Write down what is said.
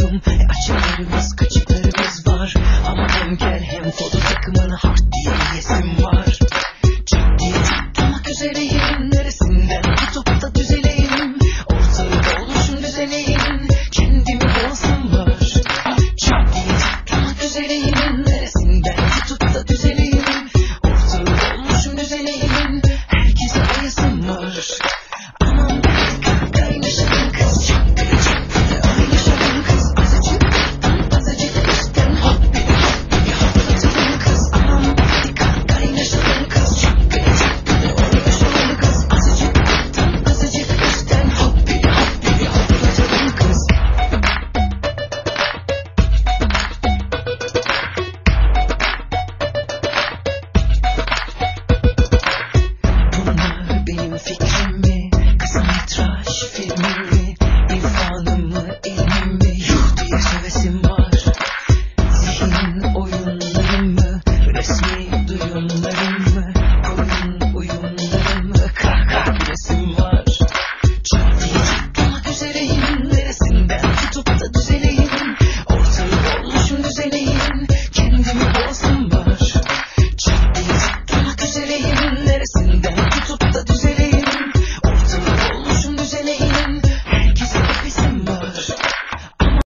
Açıyorum. E açılarımız kaçıklarımız var. Ama hem gel hem foto takımını hard diye yesim var. Ciddi tutmak üzereyim. Neresinden tutup da düzeleyim? Ortalık oluşun düzeneyim. Kendimi yansım var. Ciddi tutmak üzereyim. Neresinden Do you?